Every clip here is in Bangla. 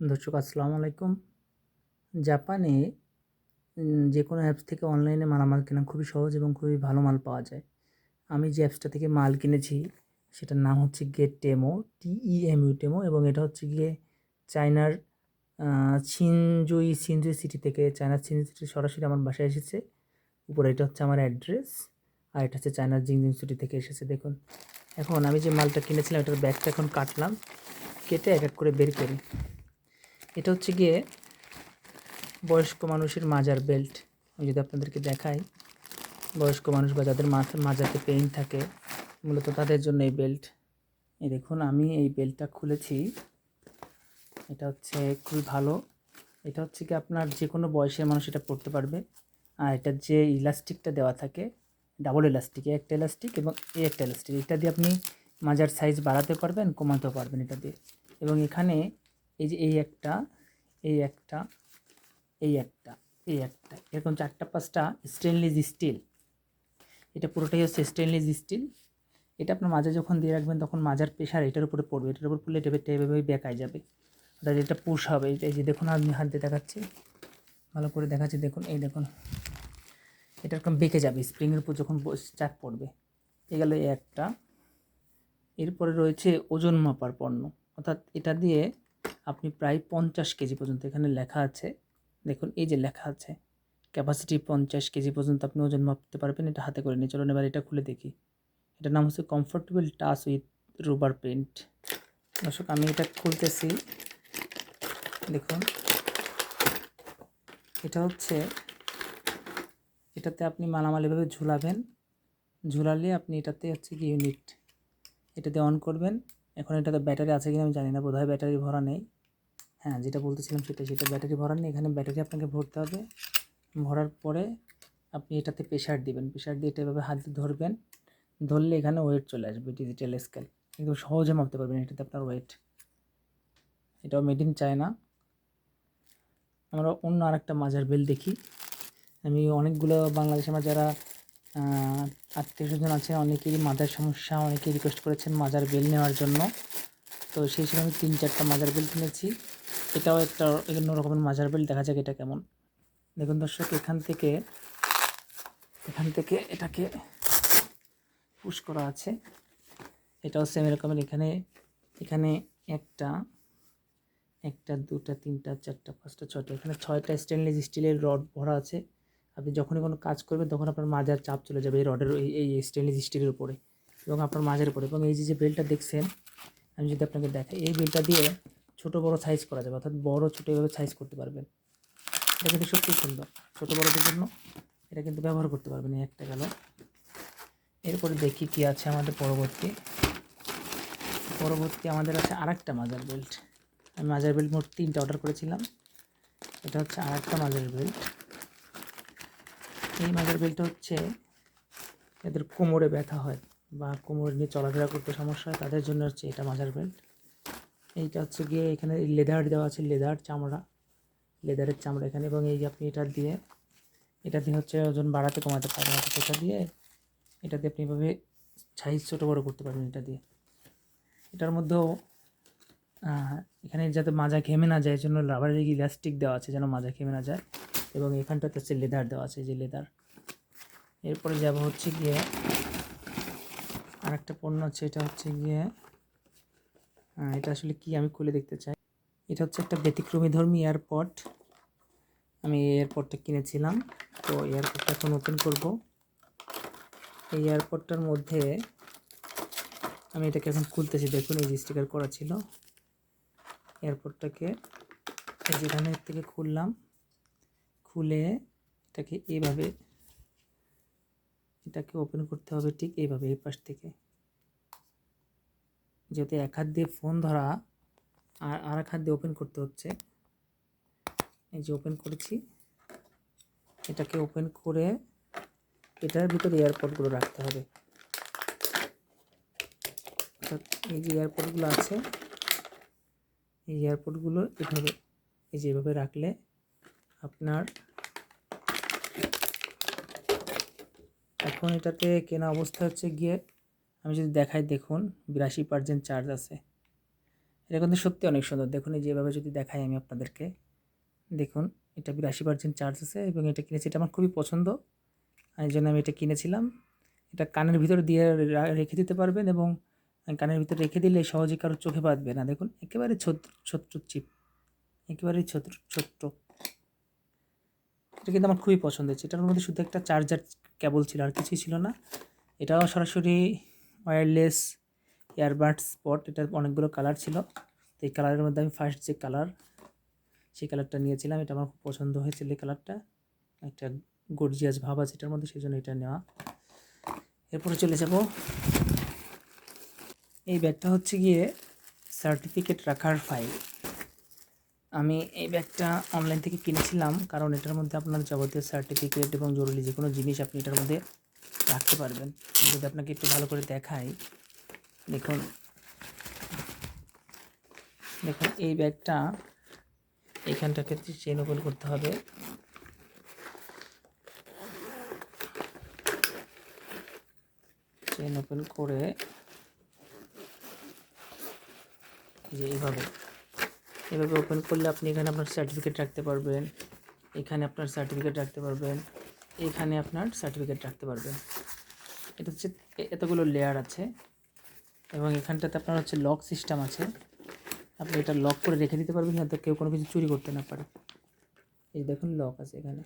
দর্শক, আসসালামু আলাইকুম। জাপানে যে কোনো অ্যাপস থেকে অনলাইনে মালামাল কেনা খুবই সহজ এবং খুবই ভালো মাল পাওয়া যায়। আমি যে অ্যাপসটা থেকে মাল কিনেছি, সেটার নাম হচ্ছে গেট টেমো টিইএমইউ টেমো এবং এটা হচ্ছে গিয়ে চায়নার ছিনজুই ছিনজুই সিটি থেকে, চায়নার ছিনজুই সিটি সরাসরি আমার বাসায় এসেছে। উপরে এটা হচ্ছে আমার অ্যাড্রেস আর এটা হচ্ছে চায়নার জিংজিং সিটি থেকে এসেছে, দেখুন। এখন আমি যে মালটা কিনেছিলাম, এটার ব্যাগটা এখন কাটলাম। কেটে এক এক করে বের করি। এটা হচ্ছে গিয়ে বয়স্ক মানুষের মাজার বেল্ট। আমি যদি আপনাদেরকে দেখাই, বয়স্ক মানুষ বা যাদের মাথা, মাজাতে পেইন থাকে, মূলত তাদের জন্য এই বেল্ট। এই দেখুন, আমি এই বেল্টটা খুলেছি। এটা হচ্ছে খুবই ভালো। এটা হচ্ছে কি আপনার যে কোনো বয়সের মানুষ এটা পড়তে পারবে। আর এটার যে ইলাস্টিকটা দেওয়া থাকে, ডাবল ইলাস্টিক একটা ইলাস্টিক এবং এই একটা ইলাস্টিক। এটা দিয়ে আপনি মাজার সাইজ বাড়াতে পারবেন, কমাতেও পারবেন এটা দিয়ে। এবং এখানে এই যে এই একটা এই একটা এই একটা এই একটা। এরকম চারটা, পাঁচটা স্টেনলেস স্টিল এটা পুরোটাই হচ্ছে স্টেনলেস স্টিল এটা আপনার মাজা যখন দিয়ে রাখবেন, তখন মাজার প্রেশার এটার উপরে পড়বে। এটার উপর পড়লে এটা এভাবে বেঁকায় যাবে। অর্থাৎ এটা পুশ হবে। এই যে দেখুন, আমি হাত দিয়ে দেখাচ্ছি। ভালো করে দেখাচ্ছি, দেখুন, এই দেখুন। এটা এরকম বেঁকে যাবে। স্প্রিংয়ের উপর যখন চাপ পড়বে। এ গেল একটা। এরপরে রয়েছে ওজন মাপার পণ্য। অর্থাৎ এটা দিয়ে আপনি প্রায় পঞ্চাশ কেজি পর্যন্ত এখানে লেখা আছে। দেখুন, এই যে লেখা আছে ক্যাপাসিটি পঞ্চাশ কেজি পর্যন্ত আপনি ওজন মাপতে পারবেন, এটা হাতে করে নিয়ে চলুন, এবার এটা খুলে দেখি। এটার নাম হচ্ছে comfortable touch with rubber paint দর্শক, আমি এটা খুলতেছি। দেখুন, এটা হচ্ছে, এটাতে আপনি মালামাল এভাবে ঝুলাবেন। ঝুলালে আপনি এটাতে হচ্ছে কি ইউনিট এটাতে অন করবেন। এখন এটাতে ব্যাটারি আছে কিনা আমি জানি না, বোধহয় ব্যাটারি ভরা নেই। হ্যাঁ যেটা বলতেছিলাম সেটা সেটা ব্যাটারি ভরা নেই, এখানে ব্যাটারি আপনাকে ভরতে হবে। ভরার পরে আপনি এটাতে প্রেশার দিবেন প্রেশার দিয়ে এটা এভাবে হাত দিয়ে ধরবেন, ধরলে এখানে ওয়েট চলে আসবে ডিজিটাল স্কেল একদম সহজে মাপতে পারবেন এটাতে আপনার ওয়েট এটাও মেড ইন চায়না আমরা অন্য আরেকটা মাজার বেল দেখি। আমি অনেকগুলো বাংলাদেশের আমার যারা আত্মীয় স্বজন আছে, অনেকেরই মাজার সমস্যা, অনেকেই রিকোয়েস্ট করেছেন মাজার বেল নেওয়ার জন্য। তো সেই হিসেবে আমি তিন চারটা মাজার বেল কিনেছি এটাও একটা অন্য রকমের মাজার বেল্ট দেখা যাক এটা কেমন। দেখুন দর্শক, এখান থেকে এখান থেকে এটাকে পুশ করা আছে। এটাও সেম এরকমের এখানে এখানে একটা একটা, দুটা, তিনটা, চারটা, পাঁচটা ছটা এখানে ছয়টা স্টেনলেস স্টিলের রড ভরা আছে। আপনি যখনই কোনো কাজ করবেন, তখন আপনার মাজার চাপ চলে যাবে এই রডের এই এই স্টেনলেস স্টিলের উপরে এবং আপনার মাজার উপরে। এবং এই যে বেলটা দেখছেন, আমি যদি আপনাকে দেখাই, এই বেলটা দিয়ে ছোট বড় সাইজ করা যাবে, অর্থাৎ বড় ছোটো এভাবে সাইজ করতে পারবেন। এটা কিন্তু সত্যি সুন্দর। ছোটো বড়দের জন্য এটা কিন্তু ব্যবহার করতে পারবেন, এই একটা গেল। এরপরে দেখি কি আছে আমাদের পরবর্তী। পরবর্তী আমাদের আছে আরেকটা মাজার বেল্ট আমি মাজার বেল্ট মোট তিনটা অর্ডার করেছিলাম। এটা হচ্ছে আরেকটা মাজার বেল্ট এই মাজার বেল্টটা হচ্ছে এদের কোমরে ব্যথা হয় বা কোমর নিয়ে চলাফেরা করতে সমস্যা হয়, তাদের জন্য হচ্ছে এটা মাজার বেল্ট এইটা হচ্ছে গিয়ে এখানে লেদার দেওয়া আছে, লেদার চামড়া, লেদারের চামড়া এখানে এবং এই যে আপনি এটা দিয়ে এটা দিয়ে হচ্ছে ওজন বাড়াতে কমাতে পারবেন। এটা দিয়ে এটা দিয়ে আপনি এভাবে সাইজ ছোটো বড়ো করতে পারবেন এটা দিয়ে। এটার মধ্যেও এখানে যাতে মাজা ঘেমে না যায়, এই জন্য রাবারের ইলাস্টিক দেওয়া আছে যেন মাজা ঘেমে না যায় এবং এখানটাতে হচ্ছে লেদার দেওয়া আছে যে লেদার। এরপরে যাব হচ্ছে গিয়ে, আরেকটা পণ্য আছে, এটা হচ্ছে গিয়ে এটা আসলে কি আমি খুলে দেখতে চাই? এটা হচ্ছে একটা ব্যতিক্রমী ধর্মী এয়ারপড। আমি এয়ারপডটা কিনেছিলাম, তো এয়ারপডটা এখন ওপেন করব। এই এয়ারপডটার মধ্যে আমি এটাকে এখন খুলতেছি। দেখুন, এই যে স্টিকার করা ছিল। এয়ারপডটাকে যেখানে থেকে খুললাম, খুলে এটাকে এইভাবে এটাকে ওপেন করতে হবে ঠিক এইভাবে এই পাশ থেকে। যেহেতু এক হাত দিয়ে ফোন ধরা আর আর এক হাত দিয়ে ওপেন করতে হচ্ছে। এই যে ওপেন করেছি। এটাকে ওপেন করে এটার ভিতরে এয়ারপডগুলো রাখতে হবে। এই যে এয়ারপডগুলো আছে, এই এয়ারপডগুলো এভাবে, এই যে এভাবে রাখলে আপনার এখন এটাতে কেনা অবস্থা হচ্ছে গিয়ে আমি যদি দেখাই, দেখুন, বিরাশি পার্সেন্ট চার্জ আছে। এটা কিন্তু সত্যি অনেক সুন্দর। দেখুন, এই যেভাবে যদি দেখাই আমি আপনাদেরকে, দেখুন, এটা বিরাশি পার্সেন্ট চার্জ আছে এবং এটা কিনেছি, এটা আমার খুবই পছন্দ। এই জন্য আমি এটা কিনেছিলাম। এটা কানের ভিতরে দিয়ে রেখে দিতে পারবেন এবং কানের ভিতরে রেখে দিলে সহজে কারোর চোখে বাঁধবে না। দেখুন, একেবারে ছোট্ট চিপ একেবারেই ছোট্ট ছোট্ট। এটা কিন্তু আমার খুবই পছন্দ হয়েছে এটার মধ্যে শুধু একটা চার্জার কেবল ছিল, আর কিছুই ছিল না। এটাও সরাসরি ওয়্যারলেস ইয়ারবাডস স্পট এটার অনেকগুলো কালার ছিল। তো এই কালারের মধ্যে আমি ফার্স্ট যে কালার সেই কালারটা নিয়েছিলাম, এটা আমার খুব পছন্দ হয়েছিল এই কালারটা একটা গর্জিয়াস ভাব আছে এটার মধ্যে, সেই জন্য এটা নেওয়া। এরপরে চলে যাব। এই ব্যাগটা হচ্ছে গিয়ে সার্টিফিকেট রাখার ফাইল আমি এই ব্যাগটা অনলাইন থেকে কিনেছিলাম, কারণ এটার মধ্যে আপনার যাবতীয় সার্টিফিকেট এবং জরুরি যে কোনো জিনিস, আপনি এটার মধ্যে রাখতে পারবেন। যদি আপনাকে একটু ভালো করে দেখাই, দেখুন। দেখুন, এই ব্যাগটা এইখানটাকে চেন ওপেন করতে হবে। চেন ওপেন করে যে এইভাবে। এভাবে ওপেন করলে আপনি এখানে আপনার সার্টিফিকেট রাখতে পারবেন। এখানে আপনার সার্টিফিকেট রাখতে পারবেন। এখানে আপনার সার্টিফিকেট রাখতে পারবেন। এটা হচ্ছে এতগুলো লেয়ার আছে এবং এখানটাতে আপনার হচ্ছে লক সিস্টেম আছে। আপনি এটা লক করে রেখে দিতে পারবেন যাতে কেউ কোনো কিছু চুরি করতে না পারে। এই দেখুন লক আছে এখানে।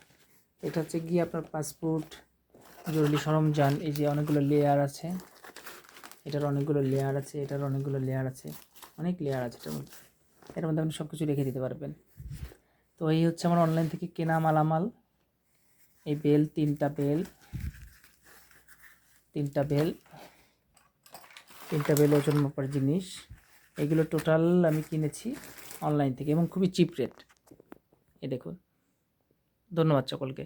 এটা হচ্ছে গিয়ে আপনার পাসপোর্ট জরুরি সরঞ্জাম, এই যে অনেকগুলো লেয়ার আছে। এটার অনেকগুলো লেয়ার আছে, এটার অনেকগুলো লেয়ার আছে, অনেক লেয়ার আছে এটার মধ্যে। এর মধ্যে আপনি সব কিছু রেখে দিতে পারবেন। তো এই হচ্ছে আমার অনলাইন থেকে কেনা মালামাল। এই বেল তিনটা বেল তিনটা বেল তিনটা বেল ওজন মাপার জিনিস। এগুলো টোটাল আমি কিনেছি অনলাইন থেকে এবং খুবই চিপ রেট এ দেখুন। ধন্যবাদ সকলকে।